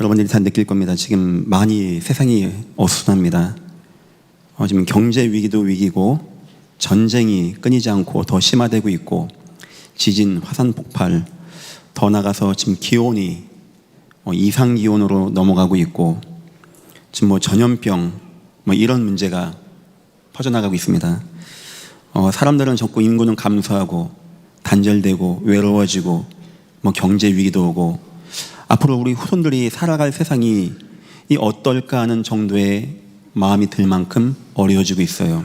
여러분들이 다 느낄 겁니다. 지금 많이 세상이 어수선합니다. 어, 지금 경제 위기도 위기고 전쟁이 끊이지 않고 더 심화되고 있고 지진, 화산 폭발, 더 나가서 지금 기온이 어, 이상 기온으로 넘어가고 있고 지금 뭐 전염병 뭐 이런 문제가 퍼져나가고 있습니다. 어, 사람들은 자꾸 인구는 감소하고 단절되고 외로워지고 뭐 경제 위기도 오고 앞으로 우리 후손들이 살아갈 세상이 이 어떨까 하는 정도의 마음이 들 만큼 어려워지고 있어요.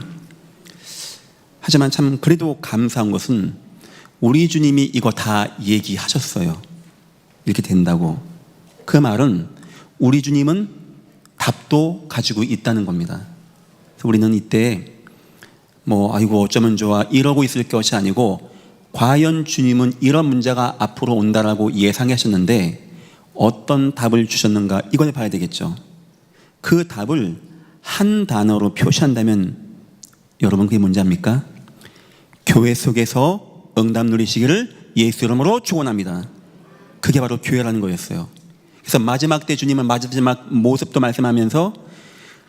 하지만 참 그래도 감사한 것은 우리 주님이 이거 다 얘기하셨어요. 이렇게 된다고. 그 말은 우리 주님은 답도 가지고 있다는 겁니다. 그래서 우리는 이때 뭐 아이고 어쩌면 좋아 이러고 있을 것이 아니고 과연 주님은 이런 문제가 앞으로 온다라고 예상하셨는데 어떤 답을 주셨는가 이걸 봐야 되겠죠. 그 답을 한 단어로 표시한다면 여러분 그게 뭔지 압니까? 교회 속에서 응답 누리시기를 예수 이름으로 축원합니다. 그게 바로 교회라는 거였어요. 그래서 마지막 때 주님은 마지막 모습도 말씀하면서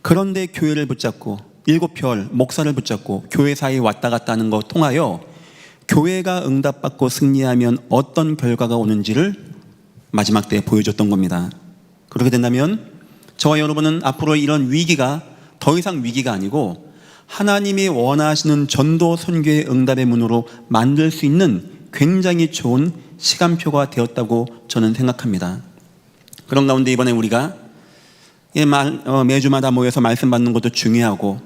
그런데 교회를 붙잡고 일곱 별 목사를 붙잡고 교회 사이에 왔다 갔다 하는 거 통하여 교회가 응답받고 승리하면 어떤 결과가 오는지를 마지막 때에 보여줬던 겁니다. 그렇게 된다면 저와 여러분은 앞으로 이런 위기가 더 이상 위기가 아니고 하나님이 원하시는 전도 선교의 응답의 문으로 만들 수 있는 굉장히 좋은 시간표가 되었다고 저는 생각합니다. 그런 가운데 이번에 우리가 어, 매주마다 모여서 말씀 받는 것도 중요하고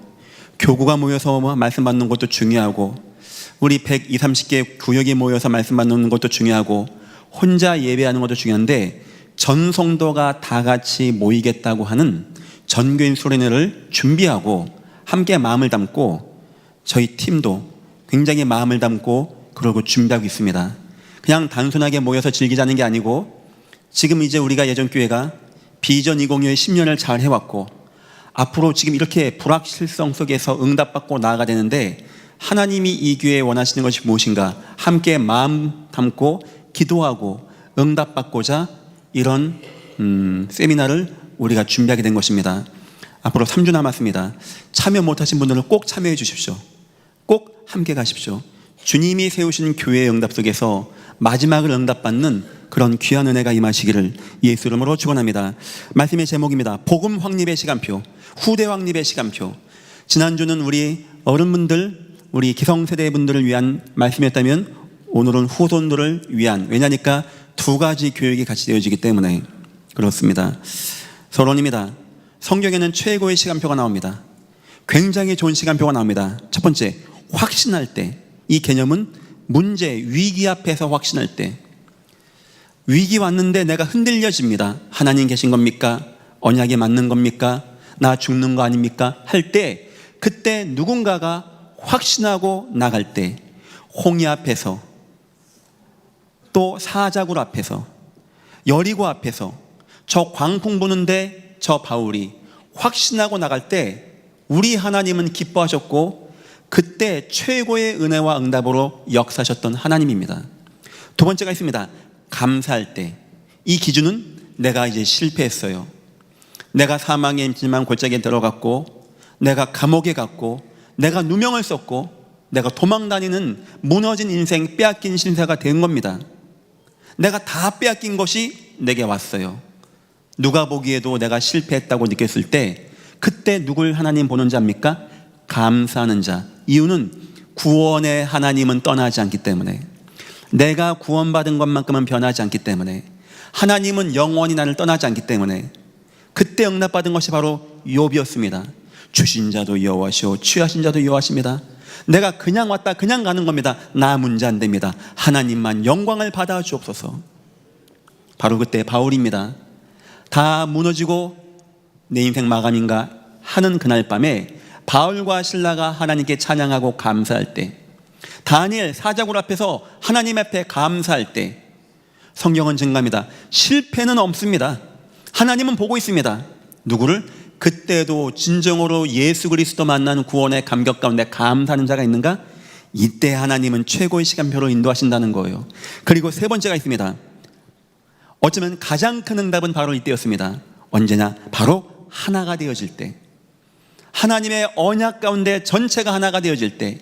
교구가 모여서 뭐 말씀 받는 것도 중요하고 우리 120, 30개 구역이 모여서 말씀 받는 것도 중요하고 혼자 예배하는 것도 중요한데 전 성도가 다 같이 모이겠다고 하는 전교인 수련회를 준비하고 함께 마음을 담고 저희 팀도 굉장히 마음을 담고 그러고 준비하고 있습니다. 그냥 단순하게 모여서 즐기자는 게 아니고 지금 이제 우리가 예전 교회가 비전 2025의 10년을 잘 해왔고 앞으로 지금 이렇게 불확실성 속에서 응답받고 나아가 되는데 하나님이 이 교회에 원하시는 것이 무엇인가 함께 마음 담고 기도하고 응답받고자 이런 음, 세미나를 우리가 준비하게 된 것입니다. 앞으로 3주 남았습니다. 참여 못하신 분들은 꼭 참여해 주십시오. 꼭 함께 가십시오. 주님이 세우신 교회의 응답 속에서 마지막을 응답받는 그런 귀한 은혜가 임하시기를 예수 이름으로 축원합니다. 말씀의 제목입니다. 복음 확립의 시간표, 후대 확립의 시간표. 지난주는 우리 어른분들, 우리 기성세대 분들을 위한 말씀이었다면 오늘은 후손들을 위한 왜냐니까 두 가지 교육이 같이 되어지기 때문에 그렇습니다. 서론입니다. 성경에는 최고의 시간표가 나옵니다. 굉장히 좋은 시간표가 나옵니다. 첫 번째, 확신할 때. 이 개념은 문제, 위기 앞에서 확신할 때. 위기 왔는데 내가 흔들려집니다. 하나님 계신 겁니까? 언약에 맞는 겁니까? 나 죽는 거 아닙니까? 할 때, 그때 누군가가 확신하고 나갈 때, 홍해 앞에서, 또 사자굴 앞에서, 여리고 앞에서, 저 광풍 부는데 저 바울이 확신하고 나갈 때, 우리 하나님은 기뻐하셨고, 그때 최고의 은혜와 응답으로 역사하셨던 하나님입니다. 두 번째가 있습니다. 감사할 때. 이 기준은 내가 이제 실패했어요. 내가 사망의 임지만 골짜기에 들어갔고, 내가 감옥에 갔고, 내가 누명을 썼고, 내가 도망 다니는 무너진 인생, 빼앗긴 신세가 된 겁니다. 내가 다 빼앗긴 것이 내게 왔어요. 누가 보기에도 내가 실패했다고 느꼈을 때, 그때 누굴 하나님 보는지 압니까? 감사하는 자. 이유는 구원의 하나님은 떠나지 않기 때문에. 내가 구원받은 것만큼은 변하지 않기 때문에 하나님은 영원히 나를 떠나지 않기 때문에 그때 응답받은 것이 바로 욥이었습니다. 주신 자도 여호와시오 취하신 자도 여호와십니다. 내가 그냥 왔다 그냥 가는 겁니다. 나 문제 안 됩니다. 하나님만 영광을 받아 주옵소서. 바로 그때 바울입니다. 다 무너지고 내 인생 마감인가 하는 그날 밤에 바울과 신라가 하나님께 찬양하고 감사할 때 다니엘 사자굴 앞에서 하나님 앞에 감사할 때 성경은 증가합니다. 실패는 없습니다. 하나님은 보고 있습니다. 누구를? 그때도 진정으로 예수 그리스도 만나는 구원의 감격 가운데 감사하는 자가 있는가? 이때 하나님은 최고의 시간표로 인도하신다는 거예요. 그리고 세 번째가 있습니다. 어쩌면 가장 큰 응답은 바로 이때였습니다. 언제나 바로 하나가 되어질 때. 하나님의 언약 가운데 전체가 하나가 되어질 때.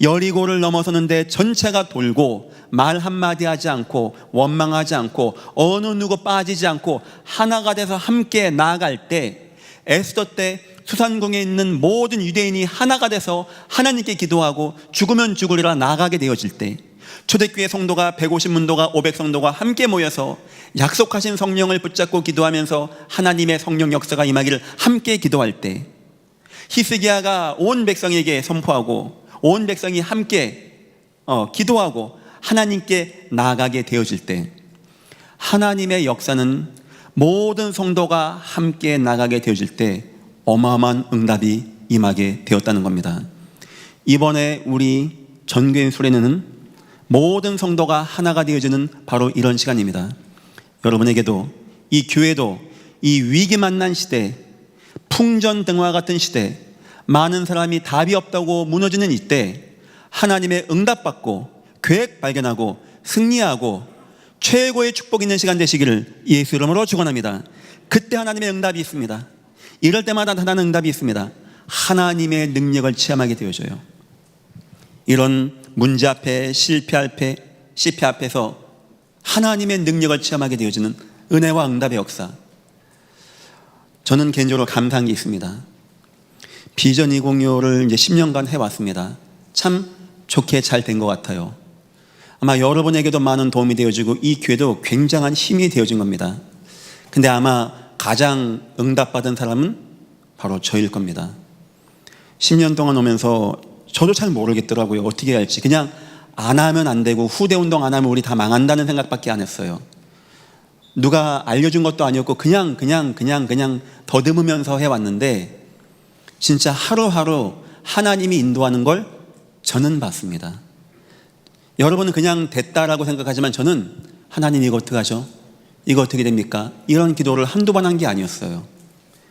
여리고를 넘어서는데 전체가 돌고 말 한마디 하지 않고 원망하지 않고 어느 누구 빠지지 않고 하나가 돼서 함께 나아갈 때 에스더 때 수산궁에 있는 모든 유대인이 하나가 돼서 하나님께 기도하고 죽으면 죽으리라 나아가게 되어질 때 초대교회 성도가 150문도가 500성도가 함께 모여서 약속하신 성령을 붙잡고 기도하면서 하나님의 성령 역사가 임하기를 함께 기도할 때 히스기야가 온 백성에게 선포하고 온 백성이 함께 어, 기도하고 하나님께 나아가게 되어질 때 하나님의 역사는 모든 성도가 함께 나가게 되어질 때 어마어마한 응답이 임하게 되었다는 겁니다. 이번에 우리 전교인 수련회는 모든 성도가 하나가 되어지는 바로 이런 시간입니다. 여러분에게도 이 교회도 이 위기 만난 시대, 풍전 등화 같은 시대, 많은 사람이 답이 없다고 무너지는 이때 하나님의 응답받고 계획 발견하고 승리하고 최고의 축복 있는 시간 되시기를 예수 이름으로 축원합니다. 그때 하나님의 응답이 있습니다. 이럴 때마다 나타나는 응답이 있습니다. 하나님의 능력을 체험하게 되어져요. 이런 문제 앞에 실패 앞에 실패 앞에서 하나님의 능력을 체험하게 되어지는 은혜와 응답의 역사. 저는 개인적으로 감사한 게 있습니다. 비전 206를 이제 10년간 해왔습니다. 참 좋게 잘 된 것 같아요. 아마 여러분에게도 많은 도움이 되어지고 이 교회도 굉장한 힘이 되어진 겁니다. 근데 아마 가장 응답받은 사람은 바로 저일 겁니다. 10년 동안 오면서 저도 잘 모르겠더라고요. 어떻게 해야 할지. 그냥 안 하면 안 되고 후대 운동 안 하면 우리 다 망한다는 생각밖에 안 했어요. 누가 알려준 것도 아니었고 그냥 그냥 그냥 그냥 더듬으면서 해왔는데 진짜 하루하루 하나님이 인도하는 걸 저는 봤습니다. 여러분은 그냥 됐다라고 생각하지만 저는 하나님 이거 어떻게 하죠? 이거 어떻게 됩니까? 이런 기도를 한두 번 한 게 아니었어요.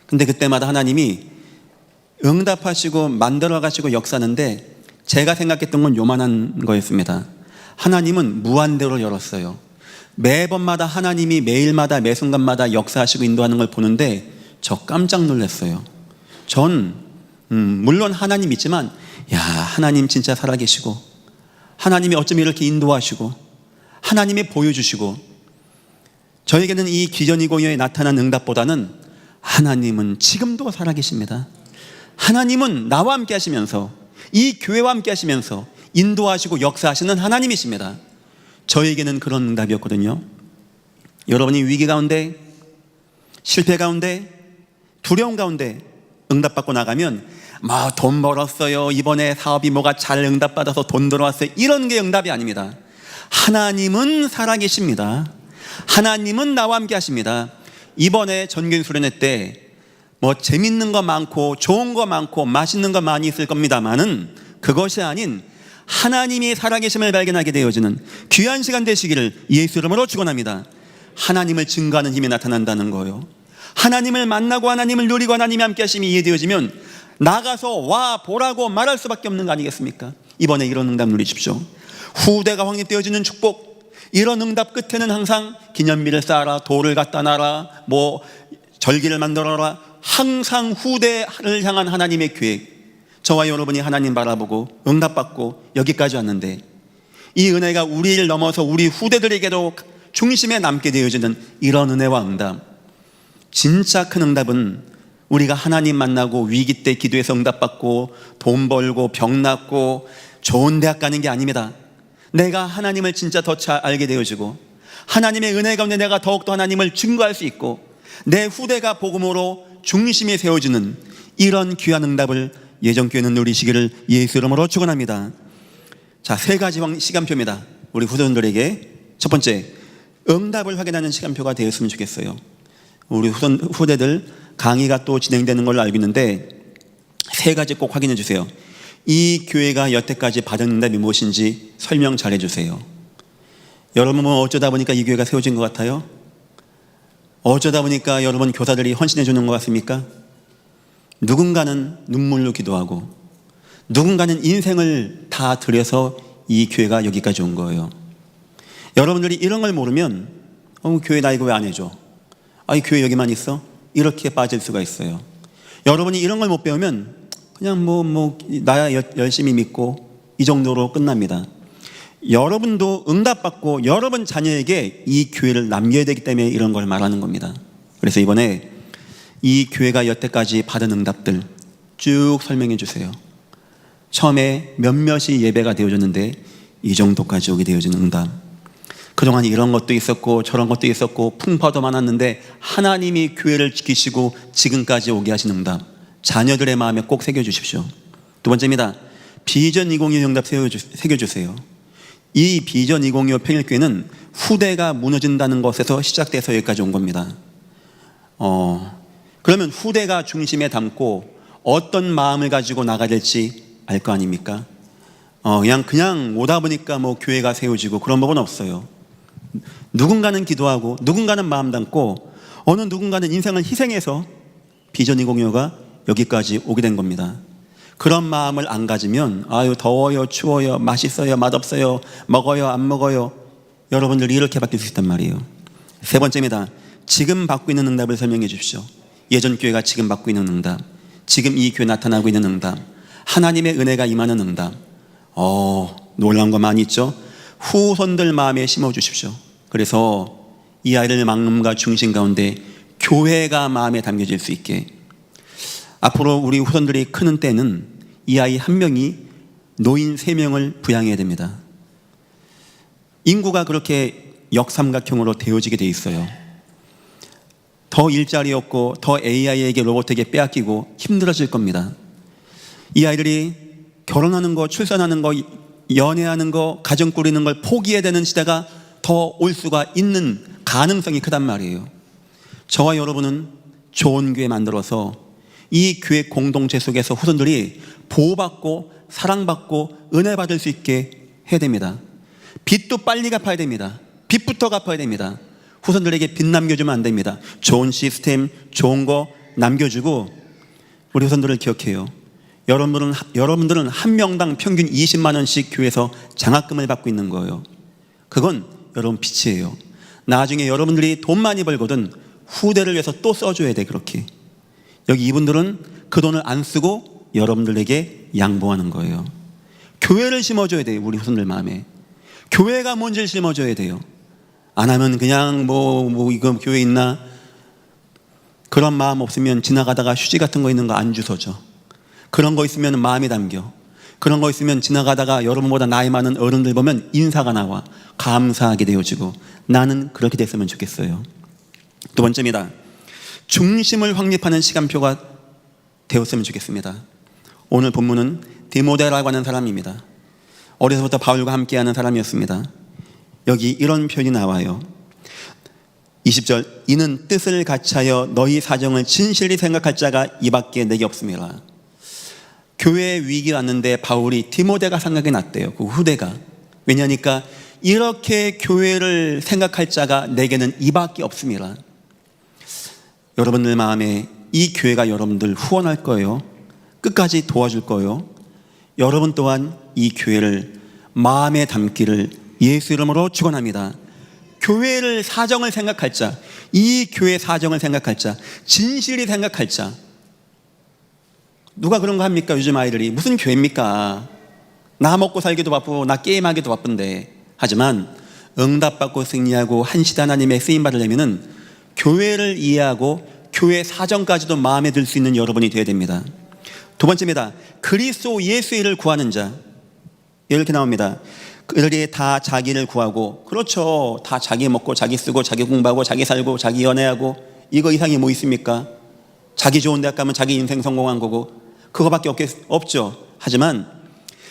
근데 그때마다 하나님이 응답하시고 만들어 가시고 역사하는데 제가 생각했던 건 요만한 거였습니다. 하나님은 무한대로 열었어요. 매번마다 하나님이 매일마다 매 순간마다 역사하시고 인도하는 걸 보는데 저 깜짝 놀랐어요. 전 음, 물론 하나님 있지만 야 하나님 진짜 살아계시고 하나님이 어쩜 이렇게 인도하시고 하나님이 보여주시고 저에게는 이 기전이 공여에 나타난 응답보다는 하나님은 지금도 살아계십니다. 하나님은 나와 함께 하시면서 이 교회와 함께 하시면서 인도하시고 역사하시는 하나님이십니다. 저에게는 그런 응답이었거든요. 여러분이 위기 가운데, 실패 가운데, 두려움 가운데 응답받고 나가면 뭐돈 벌었어요. 이번에 사업이 뭐가 잘 응답받아서 돈 들어왔어요. 이런 게 응답이 아닙니다. 하나님은 살아계십니다. 하나님은 나와 함께 하십니다. 이번에 전경 수련회 때 뭐 재밌는 거 많고 좋은 거 많고 맛있는 거 많이 있을 겁니다만은 그것이 아닌 하나님이 살아계심을 발견하게 되어지는 귀한 시간 되시기를 예수 이름으로 축원합니다. 하나님을 증거하는 힘이 나타난다는 거예요. 하나님을 만나고 하나님을 누리고 하나님이 함께 하심이 이해되어지면 나가서 와 보라고 말할 수밖에 없는 거 아니겠습니까? 이번에 이런 응답 누리십시오. 후대가 확립되어지는 축복. 이런 응답 끝에는 항상 기념비를 쌓아라, 돌을 갖다 놔라, 뭐 절기를 만들어라. 항상 후대를 향한 하나님의 계획. 저와 여러분이 하나님 바라보고 응답받고 여기까지 왔는데 이 은혜가 우리를 넘어서 우리 후대들에게도 중심에 남게 되어지는 이런 은혜와 응답. 진짜 큰 응답은 우리가 하나님 만나고 위기 때 기도해서 응답받고 돈 벌고 병 낫고 좋은 대학 가는 게 아닙니다. 내가 하나님을 진짜 더 잘 알게 되어지고 하나님의 은혜 가운데 내가 더욱더 하나님을 증거할 수 있고 내 후대가 복음으로 중심에 세워지는 이런 귀한 응답을 예정교회는 누리시기를 예수 이름으로 축원합니다. 자, 세 가지 시간표입니다. 우리 후손들에게 첫 번째, 응답을 확인하는 시간표가 되었으면 좋겠어요. 우리 후손, 후대들 강의가 또 진행되는 걸로 알고 있는데 세 가지 꼭 확인해 주세요. 이 교회가 여태까지 받은 응답이 무엇인지 설명 잘 해주세요. 여러분 뭐 어쩌다 보니까 이 교회가 세워진 것 같아요? 어쩌다 보니까 여러분 교사들이 헌신해 주는 것 같습니까? 누군가는 눈물로 기도하고 누군가는 인생을 다 들여서 이 교회가 여기까지 온 거예요. 여러분들이 이런 걸 모르면 어, 교회 나 이거 왜 안 해줘? 아이 교회 여기만 있어? 이렇게 빠질 수가 있어요. 여러분이 이런 걸 못 배우면 그냥 뭐 뭐 나야 여- 열심히 믿고 이 정도로 끝납니다. 여러분도 응답받고 여러분 자녀에게 이 교회를 남겨야 되기 때문에 이런 걸 말하는 겁니다. 그래서 이번에 이 교회가 여태까지 받은 응답들 쭉 설명해 주세요. 처음에 몇몇이 예배가 되어졌는데 이 정도까지 오게 되어진 응답. 그동안 이런 것도 있었고 저런 것도 있었고 풍파도 많았는데 하나님이 교회를 지키시고 지금까지 오게 하신 응답. 자녀들의 마음에 꼭 새겨주십시오. 두 번째입니다. 비전 2025 응답 새겨주세요. 이 비전 2025 평일교회는 후대가 무너진다는 것에서 시작돼서 여기까지 온 겁니다. 어, 그러면 후대가 중심에 담고 어떤 마음을 가지고 나가야 될지 알 거 아닙니까? 어, 그냥, 그냥 오다 보니까 뭐 교회가 세워지고 그런 법은 없어요. 누군가는 기도하고 누군가는 마음 담고 어느 누군가는 인생을 희생해서 비전 2025가 여기까지 오게 된 겁니다. 그런 마음을 안 가지면 아유 더워요 추워요 맛있어요 맛없어요 먹어요 안 먹어요 여러분들이 이렇게 바뀔 수 있단 말이에요. 세 번째입니다. 지금 받고 있는 응답을 설명해 주십시오. 예전 교회가 지금 받고 있는 응답, 지금 이 교회 나타나고 있는 응답, 하나님의 은혜가 임하는 응답. 어, 놀라운 거 많이 있죠? 후손들 마음에 심어 주십시오. 그래서 이 아이를 마음과 중심 가운데 교회가 마음에 담겨질 수 있게 앞으로 우리 후손들이 크는 때는 이 아이 한 명이 노인 세 명을 부양해야 됩니다. 인구가 그렇게 역삼각형으로 되어지게 돼 있어요. 더 일자리 없고 더 AI에게 로봇에게 빼앗기고 힘들어질 겁니다. 이 아이들이 결혼하는 거, 출산하는 거, 연애하는 거, 가정 꾸리는 걸 포기해야 되는 시대가 더 올 수가 있는 가능성이 크단 말이에요. 저와 여러분은 좋은 교회 만들어서 이 교회 공동체 속에서 후손들이 보호받고 사랑받고 은혜 받을 수 있게 해야 됩니다. 빚도 빨리 갚아야 됩니다. 빚부터 갚아야 됩니다. 후손들에게 빚 남겨주면 안 됩니다. 좋은 시스템, 좋은 거 남겨주고 우리 후손들을 기억해요. 여러분들은, 여러분들은 한 명당 평균 20만 원씩 교회에서 장학금을 받고 있는 거예요. 그건 여러분 빚이에요. 나중에 여러분들이 돈 많이 벌거든 후대를 위해서 또 써줘야 돼 그렇게. 여기 이분들은 그 돈을 안 쓰고 여러분들에게 양보하는 거예요. 교회를 심어줘야 돼요 우리 후손들 마음에. 교회가 뭔지를 심어줘야 돼요. 안 하면 그냥 뭐, 뭐, 이거 교회 있나? 그런 마음 없으면 지나가다가 휴지 같은 거 있는 거 안 주워줘. 그런 거 있으면 마음이 담겨. 그런 거 있으면 지나가다가 여러분보다 나이 많은 어른들 보면 인사가 나와. 감사하게 되어지고. 나는 그렇게 됐으면 좋겠어요. 두 번째입니다. 중심을 확립하는 시간표가 되었으면 좋겠습니다. 오늘 본문은 디모데라고 하는 사람입니다. 어려서부터 바울과 함께하는 사람이었습니다. 여기 이런 표현이 나와요. 20절 이는 뜻을 같이하여 너희 사정을 진실히 생각할 자가 이밖에 내게 없습니다. 교회 위기 왔는데 바울이 디모데가 생각이 났대요. 그 후대가 왜냐니까 이렇게 교회를 생각할 자가 내게는 이밖에 없습니다. 여러분들 마음에 이 교회가 여러분들 후원할 거예요. 끝까지 도와줄 거예요. 여러분 또한 이 교회를 마음에 담기를 예수 이름으로 축원합니다. 교회를 사정을 생각할 자, 이 교회 사정을 생각할 자, 진실이 생각할 자. 누가 그런 거 합니까? 요즘 아이들이 무슨 교회입니까? 나 먹고 살기도 바쁘고 나 게임하기도 바쁜데 하지만 응답받고 승리하고 한 시대 하나님의 쓰임 받으려면은 교회를 이해하고 교회 사정까지도 마음에 들 수 있는 여러분이 되어야 됩니다. 두 번째입니다. 그리스도 예수의 일을 구하는 자. 이렇게 나옵니다. 그들이 다 자기를 구하고 그렇죠. 다 자기 먹고 자기 쓰고 자기 공부하고 자기 살고 자기 연애하고 이거 이상이 뭐 있습니까? 자기 좋은 대학 가면 자기 인생 성공한 거고 그거밖에 없겠, 없죠. 하지만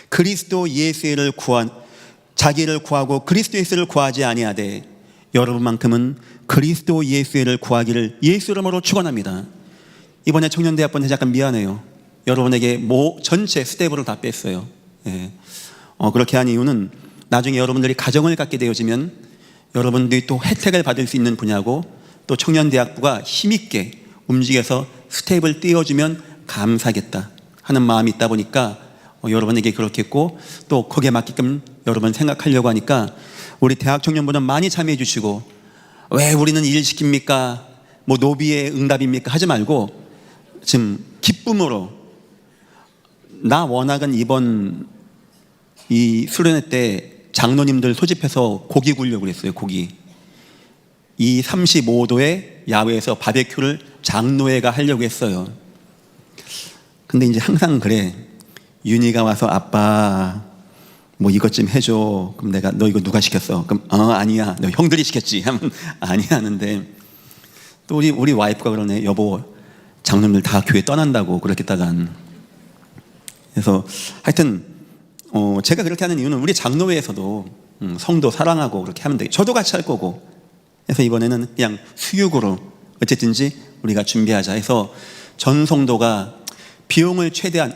그리스도 예수를 구한 자기를 구하고 그리스도 예수를 구하지 아니하되 여러분만큼은 그리스도 예수를 구하기를 예수 이름으로 축원합니다. 이번에 청년대학번 잠깐 미안해요. 여러분에게 모 전체 스텝으로 다 뺐어요. 예. 어, 그렇게 한 이유는 나중에 여러분들이 가정을 갖게 되어지면 여러분들이 또 혜택을 받을 수 있는 분야고 또 청년대학부가 힘있게 움직여서 스텝을 띄워주면 감사하겠다 하는 마음이 있다 보니까 어, 여러분에게 그렇게 했고 또 거기에 맞게끔 여러분 생각하려고 하니까 우리 대학 청년부는 많이 참여해 주시고 왜 우리는 일 시킵니까? 뭐 노비의 응답입니까? 하지 말고 지금 기쁨으로 나 워낙은 이번 이 수련회 때 장로님들 소집해서 고기 구려고 그랬어요. 고기. 이 35도의 야외에서 바베큐를 장로회가 하려고 했어요. 근데 이제 항상 그래. 윤희가 와서 아빠 뭐 이것 좀 해줘. 그럼 내가 너 이거 누가 시켰어? 그럼 어 아니야. 너 형들이 시켰지. 하면 아니야 하는데 또 우리 우리 와이프가 그러네. 여보 장로님들 다 교회 떠난다고 그렇겠다간. 그래서 하여튼 어 제가 그렇게 하는 이유는 우리 장로회에서도 음, 성도 사랑하고 그렇게 하면 돼. 저도 같이 할 거고. 그래서 이번에는 그냥 수육으로 어쨌든지 우리가 준비하자 해서 전 성도가 비용을 최대한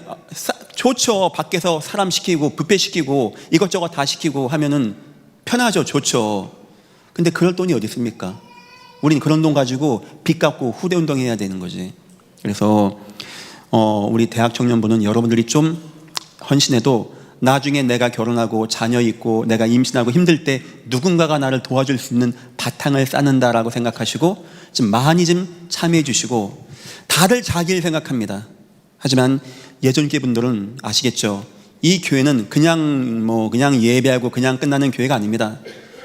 좋죠. 밖에서 사람 시키고 뷔페 시키고 이것저것 다 시키고 하면은 편하죠. 좋죠. 근데 그럴 돈이 어디 있습니까? 우린 그런 돈 가지고 빚 갚고 후대 운동해야 되는 거지. 그래서 어, 우리 대학 청년부는 여러분들이 좀 헌신해도 나중에 내가 결혼하고 자녀 있고 내가 임신하고 힘들 때 누군가가 나를 도와줄 수 있는 바탕을 쌓는다라고 생각하시고 좀 많이 좀 참여해 주시고 다들 자기를 생각합니다. 하지만 예전 교 분들은 아시겠죠? 이 교회는 그냥 뭐 그냥 예배하고 그냥 끝나는 교회가 아닙니다.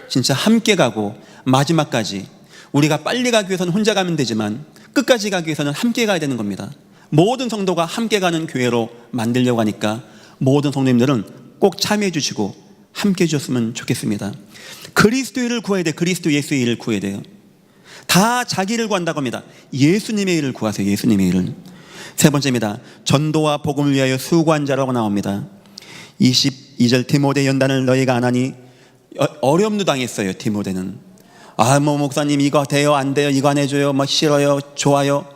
진짜 함께 가고 마지막까지 우리가 빨리 가기 위해서는 혼자 가면 되지만 끝까지 가기 위해서는 함께 가야 되는 겁니다. 모든 성도가 함께 가는 교회로 만들려고 하니까 모든 성도님들은 꼭 참여해 주시고 함께 해 주셨으면 좋겠습니다. 그리스도의 구해야 돼. 그리스도 예수의 일을 구해야 돼요. 다 자기를 구한다고 합니다. 예수님의 일을 구하세요. 예수님의 일을. 세 번째입니다. 전도와 복음을 위하여 수고한 자라고 나옵니다. 22절 디모데 연단을 너희가 안 하니 어- 어려움도 당했어요. 디모데는. 아, 뭐 목사님 이거 돼요, 안 돼요, 이거 안 해줘요, 뭐 싫어요, 좋아요.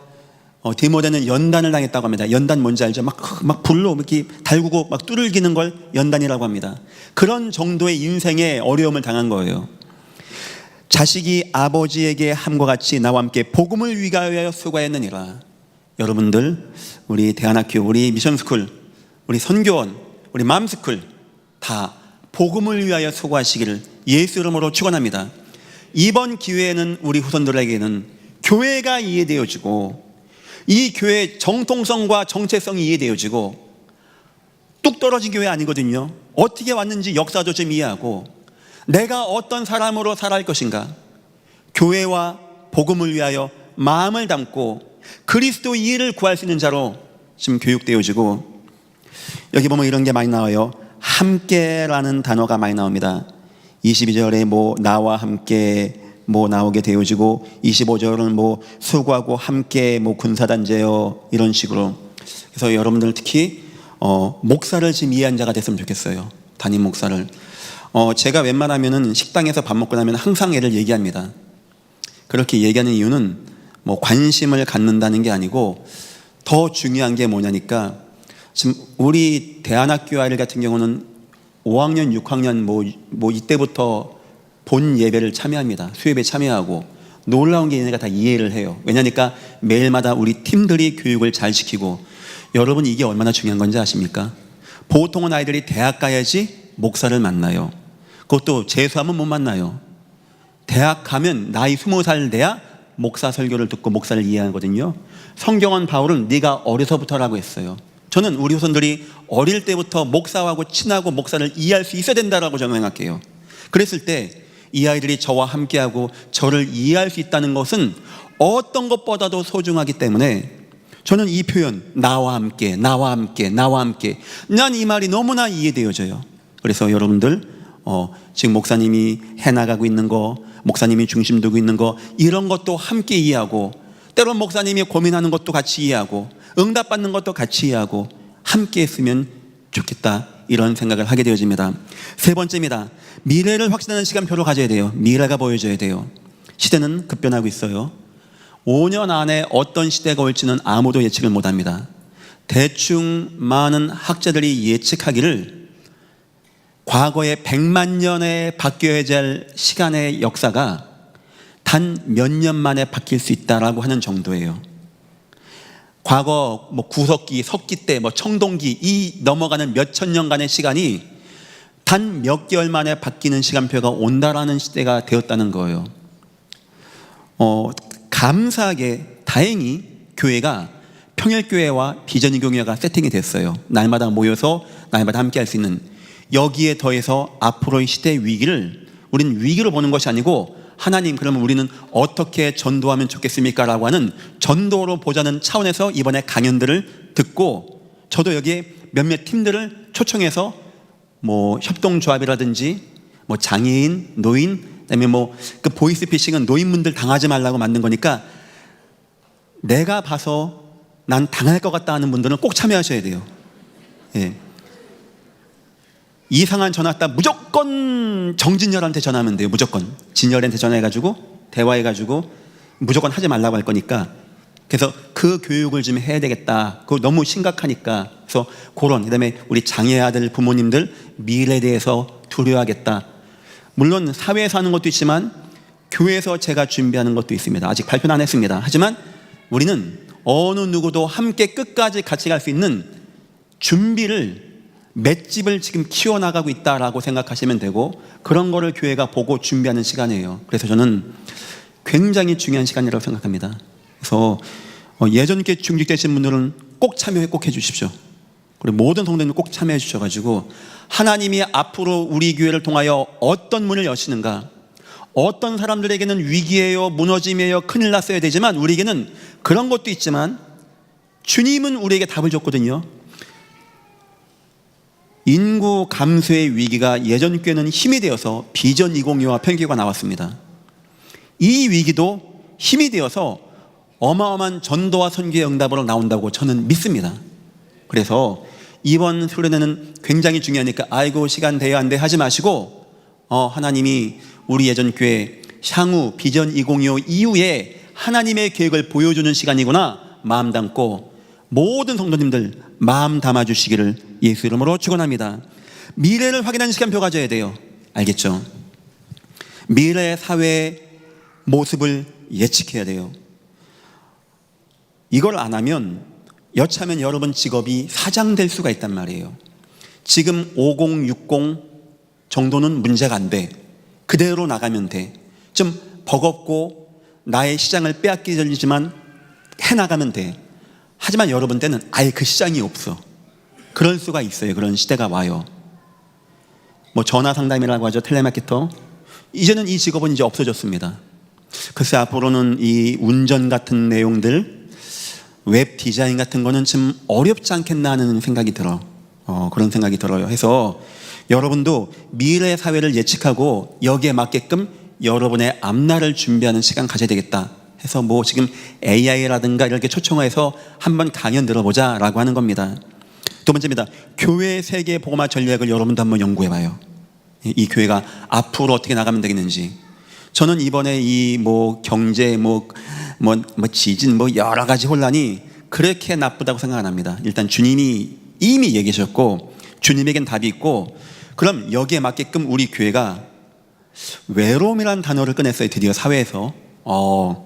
어, 디모데는 연단을 당했다고 합니다. 연단 뭔지 알죠? 막, 막 불로 이렇게 달구고 막 뚫기는 걸 연단이라고 합니다. 그런 정도의 인생의 어려움을 당한 거예요. 자식이 아버지에게 함과 같이 나와 함께 복음을 위하여 수고했느니라. 여러분들, 우리 대안학교, 우리 미션스쿨, 우리 선교원, 우리 맘스쿨 다 복음을 위하여 수고하시기를 예수 이름으로 축원합니다. 이번 기회에는 우리 후손들에게는 교회가 이해되어지고 이 교회의 정통성과 정체성이 이해되어지고 뚝 떨어진 교회 아니거든요. 어떻게 왔는지 역사도 좀 이해하고 내가 어떤 사람으로 살아갈 것인가 교회와 복음을 위하여 마음을 담고 그리스도 이해를 구할 수 있는 자로 지금 교육되어지고 여기 보면 이런 게 많이 나와요. 함께라는 단어가 많이 나옵니다. 22절에 뭐 나와 함께 뭐 나오게 되어지고 25절은 뭐 수고하고 함께 뭐 군사단제요 이런 식으로 그래서 여러분들 특히 어 목사를 지금 이해한 자가 됐으면 좋겠어요. 담임 목사를 어 제가 웬만하면은 식당에서 밥 먹고 나면 항상 애를 얘기합니다. 그렇게 얘기하는 이유는 뭐 관심을 갖는다는 게 아니고 더 중요한 게 뭐냐니까 지금 우리 대안학교 아이들 같은 경우는 5학년, 6학년 뭐, 뭐 이때부터 본 예배를 참여합니다. 수예배 참여하고 놀라운 게 얘네가 다 이해를 해요. 왜냐니까 매일마다 우리 팀들이 교육을 잘 시키고 여러분 이게 얼마나 중요한 건지 아십니까? 보통은 아이들이 대학 가야지 목사를 만나요. 그것도 재수하면 못 만나요. 대학 가면 나이 스무 살 돼야 목사 설교를 듣고 목사를 이해하거든요. 성경은 바울은 네가 어려서부터라고 했어요. 저는 우리 후손들이 어릴 때부터 목사하고 친하고 목사를 이해할 수 있어야 된다라고 저는 생각해요. 그랬을 때 이 아이들이 저와 함께하고 저를 이해할 수 있다는 것은 어떤 것보다도 소중하기 때문에 저는 이 표현 나와 함께 나와 함께 나와 함께 난 이 말이 너무나 이해되어져요. 그래서 여러분들 어, 지금 목사님이 해나가고 있는 거, 목사님이 중심 두고 있는 거 이런 것도 함께 이해하고 때론 목사님이 고민하는 것도 같이 이해하고 응답받는 것도 같이 이해하고 함께 했으면 좋겠다 이런 생각을 하게 되어집니다. 세 번째입니다. 미래를 확신하는 시간표를 가져야 돼요. 미래가 보여져야 돼요. 시대는 급변하고 있어요. 5년 안에 어떤 시대가 올지는 아무도 예측을 못 합니다. 대충 많은 학자들이 예측하기를 과거의 100만 년에 바뀌어야 할 시간의 역사가 단 몇 년 만에 바뀔 수 있다라고 하는 정도예요. 과거 뭐 구석기, 석기 때, 뭐 청동기 이 넘어가는 몇 천 년간의 시간이 단 몇 개월 만에 바뀌는 시간표가 온다라는 시대가 되었다는 거예요. 어, 감사하게 다행히 교회가 평일교회와 비전교회가 세팅이 됐어요. 날마다 모여서 날마다 함께 할 수 있는 여기에 더해서 앞으로의 시대 위기를 우리는 위기로 보는 것이 아니고 하나님 그러면 우리는 어떻게 전도하면 좋겠습니까? 라고 하는 전도로 보자는 차원에서 이번에 강연들을 듣고 저도 여기에 몇몇 팀들을 초청해서 뭐 협동조합이라든지 뭐 장애인, 노인, 그다음에 뭐 그 보이스피싱은 노인분들 당하지 말라고 만든 거니까 내가 봐서 난 당할 것 같다 하는 분들은 꼭 참여하셔야 돼요. 예. 이상한 전화 왔다 무조건 정진열한테 전화하면 돼요. 무조건 진열한테 전화해가지고 대화해가지고 무조건 하지 말라고 할 거니까 그래서 그 교육을 좀 해야 되겠다. 그거 너무 심각하니까 그래서 그런 그 다음에 우리 장애 아들 부모님들 미래에 대해서 두려워하겠다. 물론 사회에서 하는 것도 있지만 교회에서 제가 준비하는 것도 있습니다. 아직 발표는 안 했습니다. 하지만 우리는 어느 누구도 함께 끝까지 같이 갈 수 있는 준비를 맷집을 지금 키워나가고 있다라고 생각하시면 되고 그런 거를 교회가 보고 준비하는 시간이에요. 그래서 저는 굉장히 중요한 시간이라고 생각합니다. 그래서 어, 예전께 중직되신 분들은 꼭 참여해 꼭 해주십시오. 그리고 모든 성도님 꼭 참여해 주셔가지고 하나님이 앞으로 우리 교회를 통하여 어떤 문을 여시는가 어떤 사람들에게는 위기예요, 무너짐이에요, 큰일 났어야 되지만 우리에게는 그런 것도 있지만 주님은 우리에게 답을 줬거든요. 인구 감소의 위기가 예전 교회는 힘이 되어서 비전 2025와 편기가 나왔습니다. 이 위기도 힘이 되어서 어마어마한 전도와 선교의 응답으로 나온다고 저는 믿습니다. 그래서 이번 수련회는 굉장히 중요하니까 아이고 시간 돼야 안 돼 하지 마시고 어, 하나님이 우리 예전 교회 향후 비전 2025 이후에 하나님의 계획을 보여주는 시간이구나 마음 담고 모든 성도님들 마음 담아 주시기를 예수 이름으로 축원합니다. 미래를 확인하는 시간표 가져야 돼요. 알겠죠? 미래 사회의 모습을 예측해야 돼요. 이걸 안 하면 여차하면 여러분 직업이 사장될 수가 있단 말이에요. 지금 5060 정도는 문제가 안 돼. 그대로 나가면 돼. 좀 버겁고 나의 시장을 빼앗기 들리지만 해나가면 돼. 하지만 여러분 때는 아예 그 시장이 없어. 그럴 수가 있어요. 그런 시대가 와요. 뭐 전화 상담이라고 하죠. 텔레마케터. 이제는 이 직업은 이제 없어졌습니다. 글쎄 앞으로는 이 운전 같은 내용들, 웹 디자인 같은 거는 좀 어렵지 않겠나 하는 생각이 들어. 어, 그런 생각이 들어요. 해서 여러분도 미래 사회를 예측하고 여기에 맞게끔 여러분의 앞날을 준비하는 시간 가져야 되겠다. 해서 뭐 지금 AI라든가 이렇게 초청해서 한번 강연 들어보자 라고 하는 겁니다. 두 번째입니다. 교회 세계 보고마 전략을 여러분도 한번 연구해 봐요. 이 교회가 앞으로 어떻게 나가면 되겠는지. 저는 이번에 이 뭐 경제 뭐, 뭐, 뭐 지진 뭐 여러 가지 혼란이 그렇게 나쁘다고 생각 안 합니다. 일단 주님이 이미 얘기하셨고 주님에겐 답이 있고 그럼 여기에 맞게끔 우리 교회가 외로움이라는 단어를 꺼냈어요. 드디어 사회에서. 어,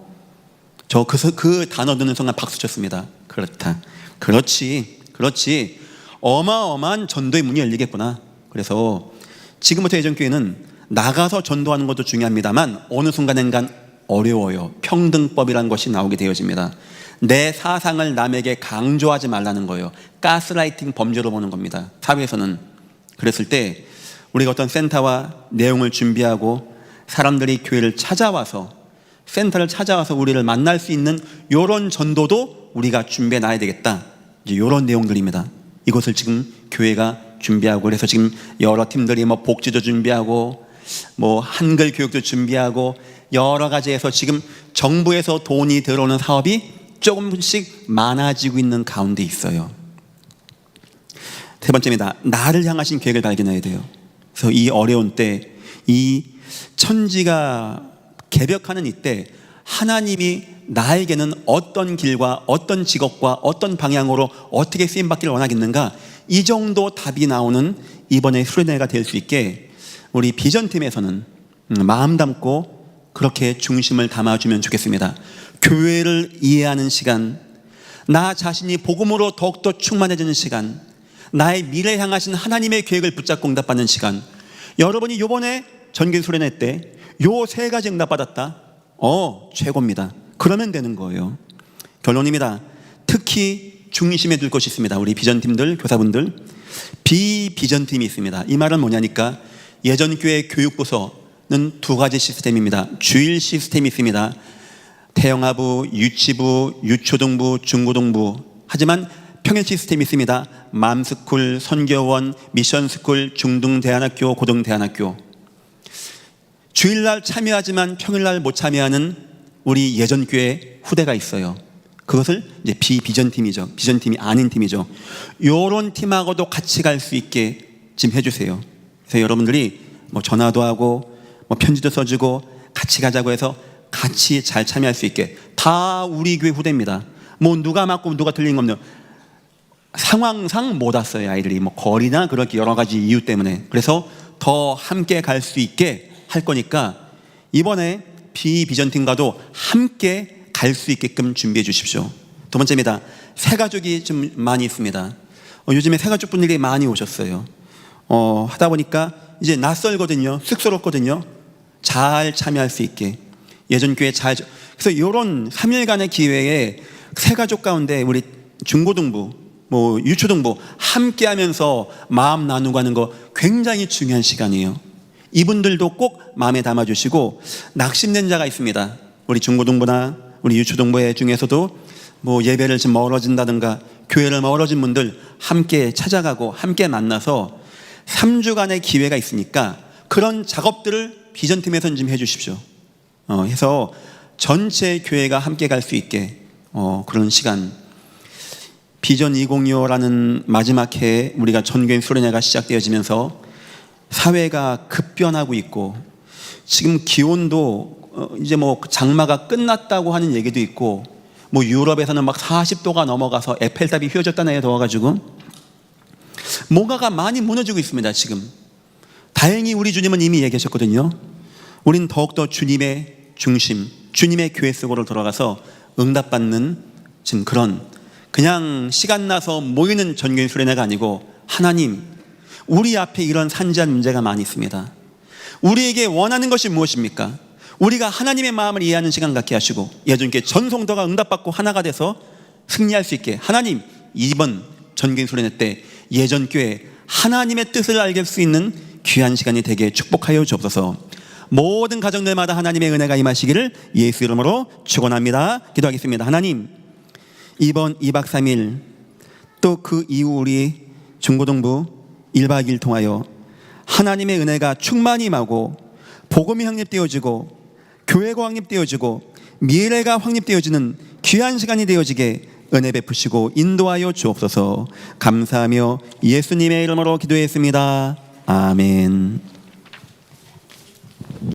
저 그 그 단어 듣는 순간 박수 쳤습니다. 그렇다. 그렇지. 그렇지. 어마어마한 전도의 문이 열리겠구나. 그래서 지금부터 예전교회는 나가서 전도하는 것도 중요합니다만 어느 순간엔간 어려워요. 평등법이라는 것이 나오게 되어집니다. 내 사상을 남에게 강조하지 말라는 거예요. 가스라이팅 범죄로 보는 겁니다. 사회에서는. 그랬을 때 우리가 어떤 센터와 내용을 준비하고 사람들이 교회를 찾아와서 센터를 찾아와서 우리를 만날 수 있는 이런 전도도 우리가 준비해 놔야 되겠다. 이제 이런 내용들입니다. 이것을 지금 교회가 준비하고 그래서 지금 여러 팀들이 뭐 복지도 준비하고 뭐 한글 교육도 준비하고 여러 가지에서 지금 정부에서 돈이 들어오는 사업이 조금씩 많아지고 있는 가운데 있어요. 세 번째입니다. 나를 향하신 계획을 발견해야 돼요. 그래서 이 어려운 때, 이 천지가 개벽하는 이때 하나님이 나에게는 어떤 길과 어떤 직업과 어떤 방향으로 어떻게 쓰임 받기를 원하겠는가 이 정도 답이 나오는 이번에 수련회가 될 수 있게 우리 비전팀에서는 마음 담고 그렇게 중심을 담아주면 좋겠습니다. 교회를 이해하는 시간, 나 자신이 복음으로 더욱더 충만해지는 시간, 나의 미래 향하신 하나님의 계획을 붙잡고 응답받는 시간. 여러분이 요번에 전교 수련회 때 요 세 가지 응답받았다. 어, 최고입니다. 그러면 되는 거예요. 결론입니다. 특히 중심에 둘 것이 있습니다. 우리 비전팀들, 교사분들. 비비전팀이 있습니다. 이 말은 뭐냐니까 예전 교회 교육부서는 두 가지 시스템입니다. 주일 시스템이 있습니다. 태영아부, 유치부, 유초등부, 중고등부. 하지만 평일 시스템이 있습니다. 맘스쿨, 선교원, 미션스쿨, 중등대안학교, 고등대안학교. 주일날 참여하지만 평일날 못 참여하는 우리 예전 교회 후대가 있어요. 그것을 이제 비비전 팀이죠. 비전 팀이 아닌 팀이죠. 요런 팀하고도 같이 갈 수 있게 지금 해주세요. 그래서 여러분들이 뭐 전화도 하고 뭐 편지도 써주고 같이 가자고 해서 같이 잘 참여할 수 있게 다 우리 교회 후대입니다. 뭐 누가 맞고 누가 틀린 거 없는 상황상 못 왔어요 아이들이 뭐 거리나 그렇게 여러 가지 이유 때문에 그래서 더 함께 갈 수 있게 할 거니까 이번에 비비전 팀과도 함께 갈 수 있게끔 준비해 주십시오. 두 번째입니다. 새 가족이 좀 많이 있습니다. 어, 요즘에 새 가족 분들이 많이 오셨어요. 어, 하다 보니까 이제 낯설거든요. 쑥스럽거든요. 잘 참여할 수 있게 예전 교회 잘 그래서 이런 3일간의 기회에 새 가족 가운데 우리 중고등부 뭐 유초등부 함께 하면서 마음 나누고 하는 거 굉장히 중요한 시간이에요. 이분들도 꼭 마음에 담아 주시고 낙심된 자가 있습니다. 우리 중고등부나 우리 유초등부 중에서도 뭐 예배를 좀 멀어진다든가 교회를 멀어진 분들 함께 찾아가고 함께 만나서 3주간의 기회가 있으니까 그런 작업들을 비전팀에서 좀 해주십시오. 어, 해서 전체 교회가 함께 갈 수 있게 어, 그런 시간. 비전 2025라는 마지막 해에 우리가 전교인 수련회가 시작되어지면서 사회가 급변하고 있고 지금 기온도 어, 이제 뭐 장마가 끝났다고 하는 얘기도 있고 뭐 유럽에서는 막 40도가 넘어가서 에펠탑이 휘어졌다네요 더워가지고 뭔가가 많이 무너지고 있습니다 지금. 다행히 우리 주님은 이미 얘기하셨거든요. 우린 더욱더 주님의 중심 주님의 교회 속으로 돌아가서 응답받는 지금 그런 그냥 시간 나서 모이는 전교인 수련회가 아니고 하나님 우리 앞에 이런 산지한 문제가 많이 있습니다. 우리에게 원하는 것이 무엇입니까? 우리가 하나님의 마음을 이해하는 시간 갖게 하시고 예전께 전송도가 응답받고 하나가 돼서 승리할 수 있게 하나님 이번 전교인 수련회 때 예전 교회 하나님의 뜻을 알게 할 수 있는 귀한 시간이 되게 축복하여 주옵소서. 모든 가정들마다 하나님의 은혜가 임하시기를 예수 이름으로 축원합니다. 기도하겠습니다. 하나님 이번 2박 3일 또 그 이후 우리 중고등부 1박 2일 통하여 하나님의 은혜가 충만히 임하고 복음이 확립되어지고 교회가 확립되어지고 미래가 확립되어지는 귀한 시간이 되어지게 은혜 베푸시고 인도하여 주옵소서 감사하며 예수님의 이름으로 기도했습니다. 아멘.